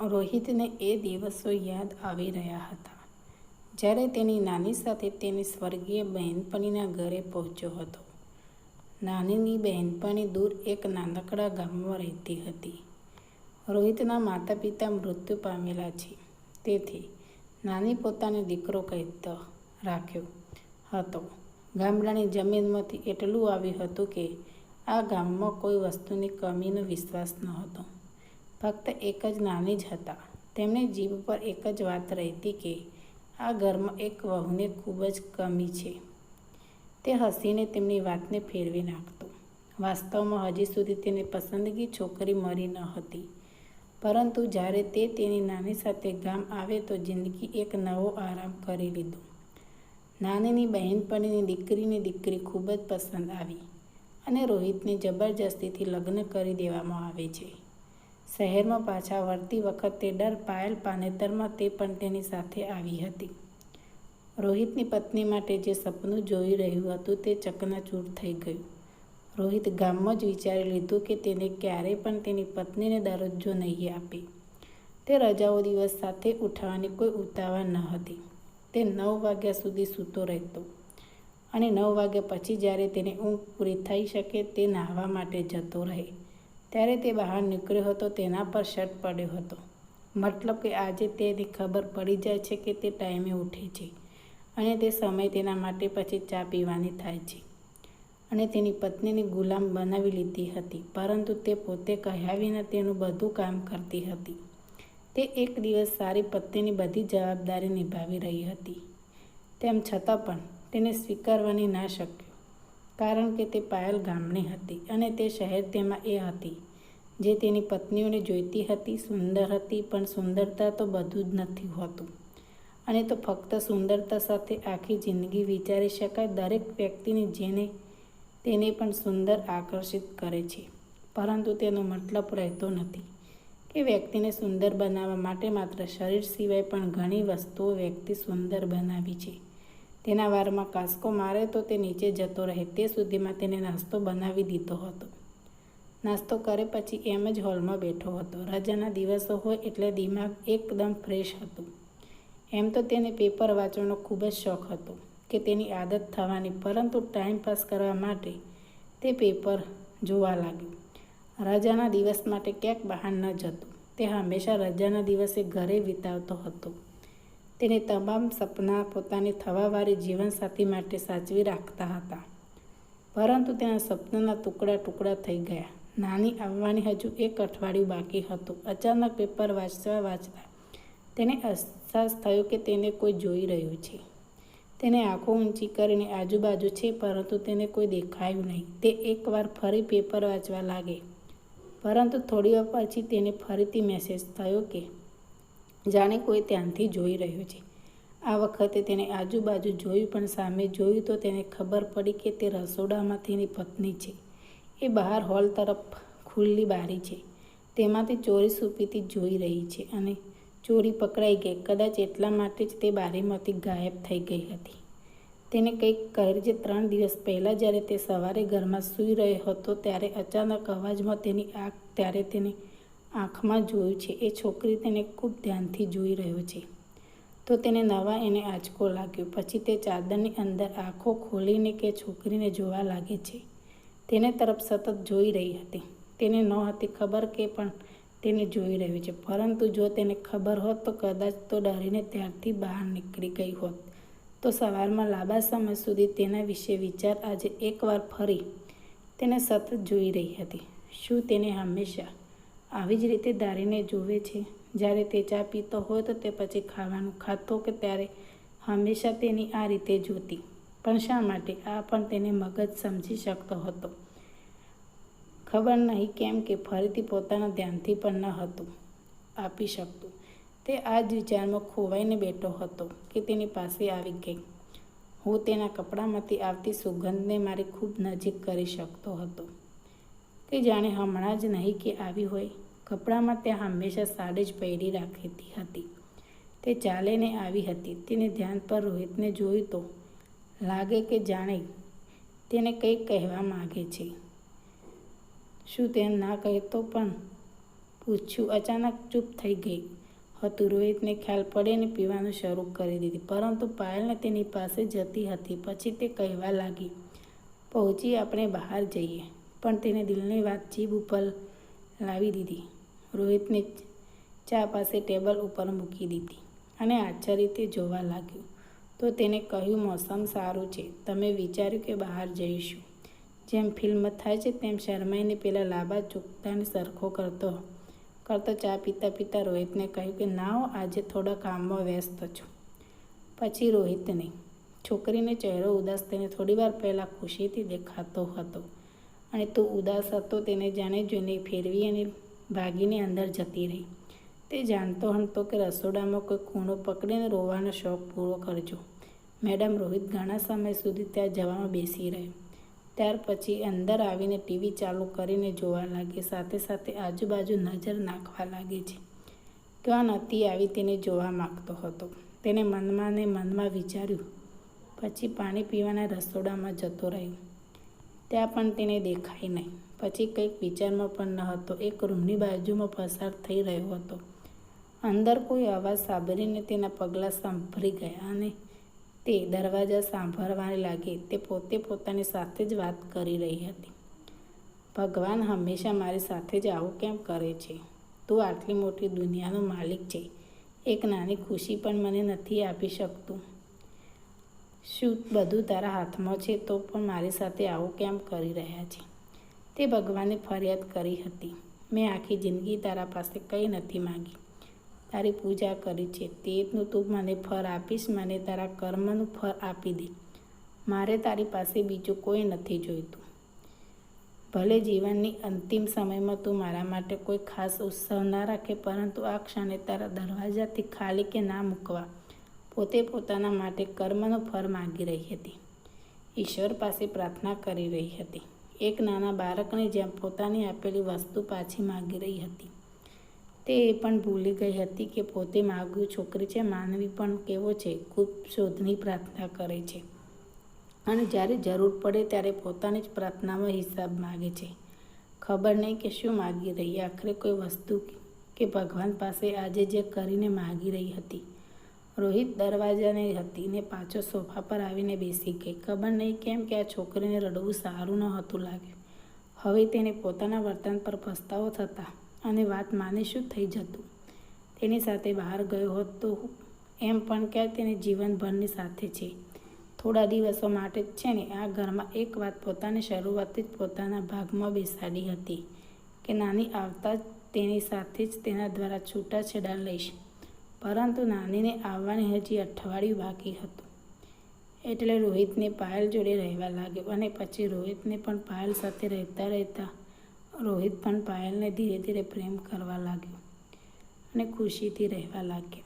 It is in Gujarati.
રોહિતને એ દિવસો યાદ આવી રહ્યા હતા, જ્યારે તેની નાની સાથે તેની સ્વર્ગીય બહેનપણીના ઘરે પહોંચ્યો હતો. નાનીની બહેનપણી દૂર એક નાનકડા ગામમાં રહેતી હતી. રોહિતના માતા પિતા મૃત્યુ પામેલા છે. તેથી નાની પોતાને દીકરો કહેતો રાખ્યો હતો, ગામડાની જમીનમાંથી એટલું આવ્યું હતું કે આ ગામમાં કોઈ વસ્તુની કમીનો વિશ્વાસ ન હતો ફક્ત એક જ નાની જ હતા. તેમણે જીભ પર એક જ વાત રહેતી કે, આ ઘરમાં એક વહુને ખૂબ જ કમી છે. તે હસીને તેમની વાતને ફેરવી નાખતો. વાસ્તવમાં હજી સુધી તેને પસંદગી છોકરી મળી ન હતી. પરંતુ જ્યારે તે તેની નાની સાથે ગામ આવે તો જિંદગી એક નવો આરામ કરી લીધો. નાનીની બહેનપણીની દીકરીની દીકરી ખૂબ જ પસંદ આવી અને રોહિતને જબરજસ્તીથી લગ્ન કરી દેવામાં આવે છે. શહેરમાં પાછા વળતી વખતે ડર પાયલ પાનેતરમાં તે પણ તેની સાથે આવી હતી. રોહિતની પત્ની માટે જે સપનું જોઈ રહ્યું હતું તે ચકનાચૂર થઈ ગયું. રોહિત ગામમાં જ વિચારી લીધું કે તેને ક્યારેય પણ તેની પત્નીને દરજ્જો નહીં આપે. તે રજાઓ દિવસ સાથે ઉઠાવવાની કોઈ ઉતાવળ ન હતી. તે નવ વાગ્યા સુધી સૂતો રહેતો અને નવ વાગ્યા પછી જ્યારે તેને ઊંઘ પૂરી થઈ શકે તે નાહવા માટે જતો રહે. ત્યારે તે બહાર નીકળ્યો હતો, તેના પર શર્ટ પડ્યો હતો. મતલબ કે આજે તેની ખબર પડી જાય છે કે તે ટાઈમે ઉઠે છે અને તે સમય તેના માટે પછી ચા પીવાની થાય છે. અને તેની પત્નીની ગુલામ બનાવી લીધી હતી, પરંતુ તે પોતે કહ્યા વિના તેનું બધું કામ કરતી હતી. તે એક દિવસ સારી પત્નીની બધી જવાબદારી નિભાવી રહી હતી. તેમ છતાં પણ તેને સ્વીકારવાની ના શક્યો. કારણ કે તે પાયલ ગામની હતી અને તે શહેર તેમાં એ હતી, જે તેની પત્નીઓને જોઈતી હતી, સુંદર હતી, પણ સુંદરતા તો બધું જ નથી હોતું. અને તો ફક્ત સુંદરતા સાથે આખી જિંદગી વિચારી શકાય દરેક વ્યક્તિને જેને તેને પણ સુંદર આકર્ષિત કરે છે. પરંતુ તેનો મતલબ રહેતો નથી કે વ્યક્તિને સુંદર બનાવવા માટે માત્ર શરીર સિવાય પણ ઘણી વસ્તુઓ વ્યક્તિ સુંદર બનાવી છે. તેના વારમાં કાસકો મારે તો તે નીચે જતો રહે. તે સુધીમાં તેને નાસ્તો બનાવી દીધો હતો. નાસ્તો કરે પછી એમ જ હોલમાં બેઠો હતો. રજાના દિવસો હોય એટલે દિમાગ એકદમ ફ્રેશ હતું. એમ તો તેને પેપર વાંચવાનો ખૂબ જ શોખ હતો કે તેની આદત થવાની, પરંતુ ટાઈમ પાસ કરવા માટે તે પેપર જોવા લાગ્યું. રજાના દિવસ માટે ક્યાંક બહાર ન જતો. તે હંમેશા રજાના દિવસે ઘરે વિતાવતો હતો. તેને તમામ સપના પોતાની થવાવાળી જીવનસાથી માટે સાચવી રાખતા હતા. પરંતુ તેના સપનાના ટુકડા ટુકડા થઈ ગયા. નાની આવવાની હજુ એક અઠવાડિયું બાકી હતું. અચાનક પેપર વાંચતા વાંચતા તેને અહેસાસ થયો કે તેને કોઈ જોઈ રહ્યું છે. તેને આંખો ઊંચી કરીને આજુબાજુ છે, પરંતુ તેને કોઈ દેખાયું નહીં. તે એકવાર ફરી પેપર વાંચવા લાગે. પરંતુ થોડી વાર પછી તેને ફરીથી મેસેજ થયો કે જાણે કોઈ ત્યાંથી જોઈ રહ્યું છે. આ વખતે તેને આજુબાજુ જોયું પણ સામે જોયું તો તેને ખબર પડી કે તે રસોડામાં તેની પત્ની છે. એ બહાર હોલ તરફ ખુલ્લી બારી છે. તેમાંથી ચોરી સુપીતી જોઈ રહી છે અને ચોરી પકડાઈ ગઈ. કદાચ એટલા માટે જ તે બારીમાંથી ગાયબ થઈ ગઈ હતી. તેને કંઈક કહે જે ત્રણ દિવસ પહેલાં જ્યારે તે સવારે ઘરમાં સૂઈ રહ્યો હતો, ત્યારે અચાનક અવાજમાં તેની આંખ, ત્યારે તેને આંખમાં જોયું છે. એ છોકરી તેને ખૂબ ધ્યાનથી જોઈ રહ્યો છે. તો તેને નવા એને આંચકો લાગ્યો. પછી તે ચાદરની અંદર આંખો ખોલીને કે છોકરીને જોવા લાગે છે. તેને તરફ સતત જોઈ રહી હતી. તેને ન હતી ખબર કે પણ તેને જોઈ રહ્યું છે. પરંતુ જો તેને ખબર હોત તો કદાચ તો ડરીને ત્યારથી બહાર નીકળી ગઈ હોત. તો સવારમાં લાંબા સમય સુધી તેના વિશે વિચાર આજે એકવાર ફરી તેને સતત જોઈ રહી હતી. શું તેને હંમેશા આવી જ રીતે દારીને જોવે છે. જ્યારે તે ચા પીતો હોય તો તે પછી ખાવાનું ખાતો કે ત્યારે હંમેશા તેની આ રીતે જોતી. પણ શા માટે? આ પણ તેને મગજ સમજી શકતો હતો. ખબર નહીં કેમ કે ફરીથી પોતાના ધ્યાનથી પણ ન હતું આપી શકતું. તે આ જ વિચારમાં ખોવાઈને બેઠો હતો કે તેની પાસે આવી ગઈ. હું તેના કપડામાંથી આવતી સુગંધને મારી ખૂબ નજીક કરી શકતો હતો. કે જાણે હમણાં જ નહીં કે આવી હોય. કપડામાં ત્યાં હંમેશા સાડી જ પહેરી રાખતી હતી. તે ચાલીને આવી હતી. તેને ધ્યાન પર રોહિતને જોયું તો લાગે કે જાણે તેને કંઈક કહેવા માગે છે. શું તેમ ના કહેતો પણ પૂછ્યું. અચાનક ચૂપ થઈ ગઈ હતું. રોહિતને ખ્યાલ પડે ને પીવાનું શરૂ કરી દીધી. પરંતુ પાયલને તેની પાસે જતી હતી. પછી તે કહેવા લાગી, પહોંચી આપણે બહાર જઈએ. પણ તેને દિલની વાત જીભ ઉપર લાવી દીધી. રોહિતને ચા પાસે ટેબલ ઉપર મૂકી દીધી અને આશ્ચર્યથી જોવા લાગ્યું. તો તેને કહ્યું, મોસમ સારું છે. તમે વિચાર્યું કે બહાર જઈશું? જેમ ફિલ્મ થાય છે, તેમ શરમાઈને પેલા લાંબા ચૂકતાને સરખો કરતો. કરતો ચા પીતા પીતા રોહિતને કહ્યું કે ના હો આજે થોડા કામમાં વ્યસ્ત છું. પછી રોહિતને, છોકરીને ચહેરો ઉદાસ તેને થોડીવાર પહેલાં ખુશીથી દેખાતો હતો. અને તો ઉદાસ હતો તેને જાણે જોઈને ફેરવી અને ભાગીને અંદર જતી રહી. તે જાણતો હતો કે રસોડામાં કોઈ ખૂણો પકડીને રોવાનો શોખ પૂરો કરજો. મેડમ રોહિત ઘણા સમય સુધી ત્યાં જવામાં બેસી રહ્યો ત્યાર પછી અંદર આવીને ટીવી ચાલુ કરીને જોવા લાગે, સાથે સાથે આજુબાજુ નજર નાખવા લાગે છે. ક્યાં નથી આવી તેને જોવા માગતો હતો. તેને મનમાં ને મનમાં વિચાર્યું. પછી પાણી પીવાના રસોડામાં જતો રહ્યો. ત્યાં પણ તેને દેખાય નહીં. પછી કંઈક વિચારમાં પણ ન હતો. એક રૂમની બાજુમાં પસાર થઈ રહ્યો હતો. અંદર કોઈ અવાજ સાંભળીને તેના પગલાં સાંભળી ગયા અને તે દરવાજા સાંભળવાને લાગે. તે પોતે પોતાની સાથે જ વાત કરી રહી હતી. ભગવાન હંમેશા મારી સાથે જ આવું કેમ કરે છે? તું આટલી મોટી દુનિયાનો માલિક છે. એક નાની ખુશી પણ મને નથી આપી શકતું. શું બધું તારા હાથમાં છે તો પણ મારી સાથે આવું કેમ કરી રહ્યા છે? તે ભગવાને ફરિયાદ કરી હતી. મેં આખી જિંદગી તારા પાસે કંઈ નથી માગી. તારી પૂજા કરી છે. તેનું તું મને ફળ આપીશ, મને તારા કર્મનું ફળ આપી દે. મારે તારી પાસે બીજું કોઈ નથી જોઈતું. ભલે જીવનની અંતિમ સમયમાં તું મારા માટે કોઈ ખાસ ઉત્સવ ના રાખે, પરંતુ આ ક્ષણે તારા દરવાજાથી ખાલી કે ના મૂકવા પોતે પોતાના માટે કર્મનો ફળ માગી રહી હતી. ઈશ્વર પાસે પ્રાર્થના કરી રહી હતી. એક નાના બાળકને જેમ પોતાની આપેલી વસ્તુ પાછી માગી રહી હતી. તે એ પણ ભૂલી ગઈ હતી કે પોતે માગ્યું છોકરી છે, માનવી પણ કેવો છે, ખૂબ શોધની પ્રાર્થના કરે છે. અને જ્યારે જરૂર પડે ત્યારે પોતાની જ પ્રાર્થનામાં હિસાબ માગે છે. ખબર નહીં કે શું માગી રહી, આખરે કોઈ વસ્તુ કે ભગવાન પાસે આજે જે કરીને માગી રહી હતી. રોહિત દરવાજાને હતી ને પાછો સોફા પર આવીને બેસી ગઈ. ખબર નહીં કેમ કે આ છોકરીને રડવું સારું ન હતું લાગ્યું. હવે તેને પોતાના વર્તન પર પસ્તાવો થતા અને વાત માને શું થઈ જતું? તેની સાથે બહાર ગયો હોત એમ પણ ક્યાં તેને જીવનભરની સાથે છે. થોડા દિવસો માટે જ છે ને આ ઘરમાં એક વાત પોતાની શરૂઆતથી જ પોતાના ભાગમાં બેસાડી હતી કે નાની આવતા જ તેની સાથે જ તેના દ્વારા છૂટાછેડા લઈશ. પરંતુ નાનીને આવવાની હજી અઠવાડિયું બાકી હતું. એટલે રોહિતને પાયલ જોડે રહેવા લાગ્યો અને પછી રોહિતને પણ પાયલ સાથે રહેતા રહેતા રોહિત પણ પાયલને ધીરે ધીરે પ્રેમ કરવા લાગ્યો અને ખુશીથી રહેવા લાગ્યો.